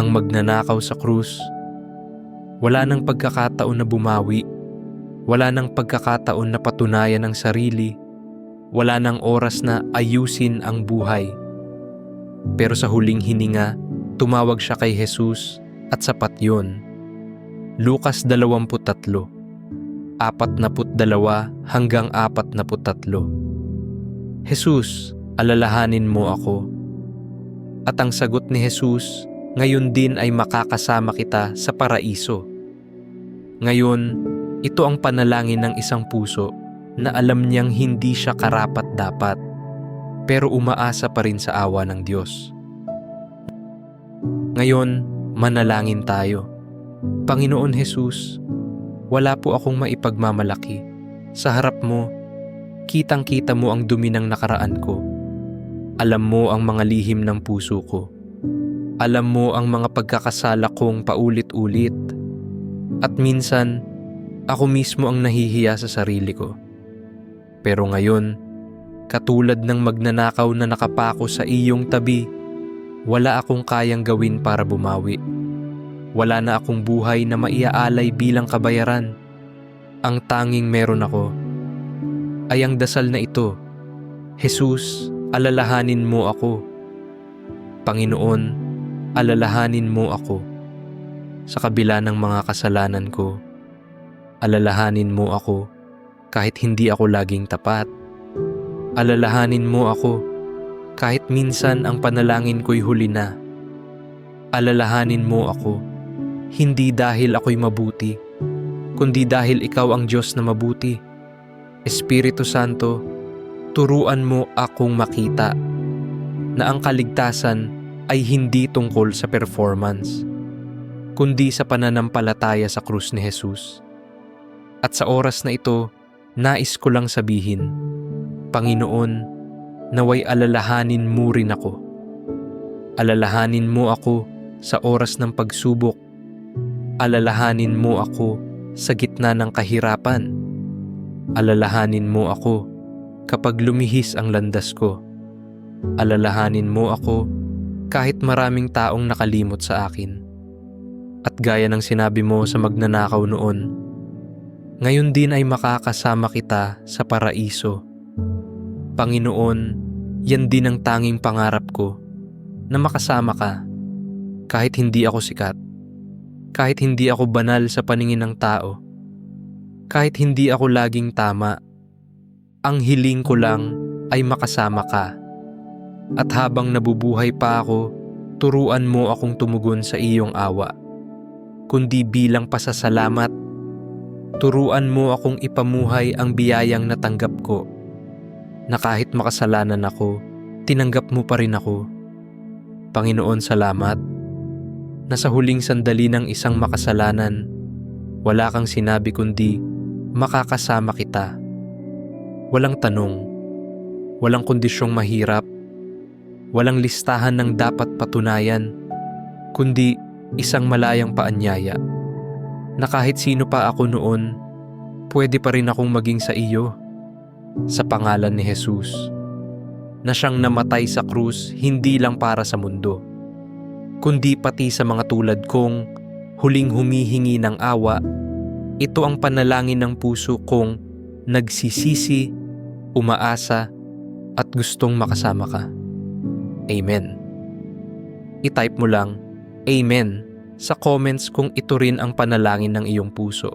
ang magnanakaw sa krus. Wala nang pagkakataon na bumawi. Wala nang pagkakataon na patunayan ang sarili. Wala nang oras na ayusin ang buhay. Pero sa huling hininga, tumawag siya kay Jesus at sapat yon. Lukas 23, 42 hanggang 43. Jesus, alalahanin mo ako. At ang sagot ni Jesus, ngayon din ay makakasama kita sa paraiso. Ngayon, ito ang panalangin ng isang puso na alam niyang hindi siya karapat dapat pero umaasa pa rin sa awa ng Diyos. Ngayon, manalangin tayo. Panginoon Jesus, wala po akong maipagmamalaki. Sa harap mo, kitang-kita mo ang dumi ng nakaraan ko. Alam mo ang mga lihim ng puso ko. Alam mo ang mga pagkakasala kong paulit-ulit. At minsan, ako mismo ang nahihiya sa sarili ko. Pero ngayon, katulad ng magnanakaw na nakapako sa iyong tabi, wala akong kayang gawin para bumawi. Wala na akong buhay na maiaalay bilang kabayaran. Ang tanging meron ako ay ang dasal na ito. Jesus, alalahanin mo ako. Panginoon, alalahanin mo ako. Sa kabila ng mga kasalanan ko, alalahanin mo ako kahit hindi ako laging tapat. Alalahanin mo ako kahit minsan ang panalangin ko'y huli na. Alalahanin mo ako, hindi dahil ako'y mabuti, kundi dahil ikaw ang Diyos na mabuti. Espiritu Santo, turuan mo akong makita na ang kaligtasan ay hindi tungkol sa performance, kundi sa pananampalataya sa krus ni Jesus. At sa oras na ito, nais ko lang sabihin, Panginoon, naway alalahanin mo rin ako. Alalahanin mo ako sa oras ng pagsubok. Alalahanin mo ako sa gitna ng kahirapan. Alalahanin mo ako kapag lumihis ang landas ko. Alalahanin mo ako kahit maraming taong nakalimot sa akin. At gaya ng sinabi mo sa magnanakaw noon, ngayon din ay makakasama kita sa paraiso. Panginoon, yan din ang tanging pangarap ko, na makasama ka, kahit hindi ako sikat, kahit hindi ako banal sa paningin ng tao, kahit hindi ako laging tama, ang hiling ko lang ay makasama ka. At habang nabubuhay pa ako, turuan mo akong tumugon sa iyong awa, kundi bilang pasasalamat turuan mo akong ipamuhay ang biyayang natanggap ko na kahit makasalanan ako, tinanggap mo pa rin ako. Panginoon, salamat na sa huling sandali ng isang makasalanan, wala kang sinabi kundi makakasama kita. Walang tanong, walang kondisyong mahirap, walang listahan ng dapat patunayan, kundi isang malayang paanyaya na kahit sino pa ako noon, pwede pa rin akong maging sa iyo. Sa pangalan ni Jesus, na siyang namatay sa krus hindi lang para sa mundo, kundi pati sa mga tulad kong huling humihingi ng awa, ito ang panalangin ng puso kong nagsisisi, umaasa, at gustong makasama ka. Amen. I-type mo lang, Amen sa comments kung ito rin ang panalangin ng iyong puso.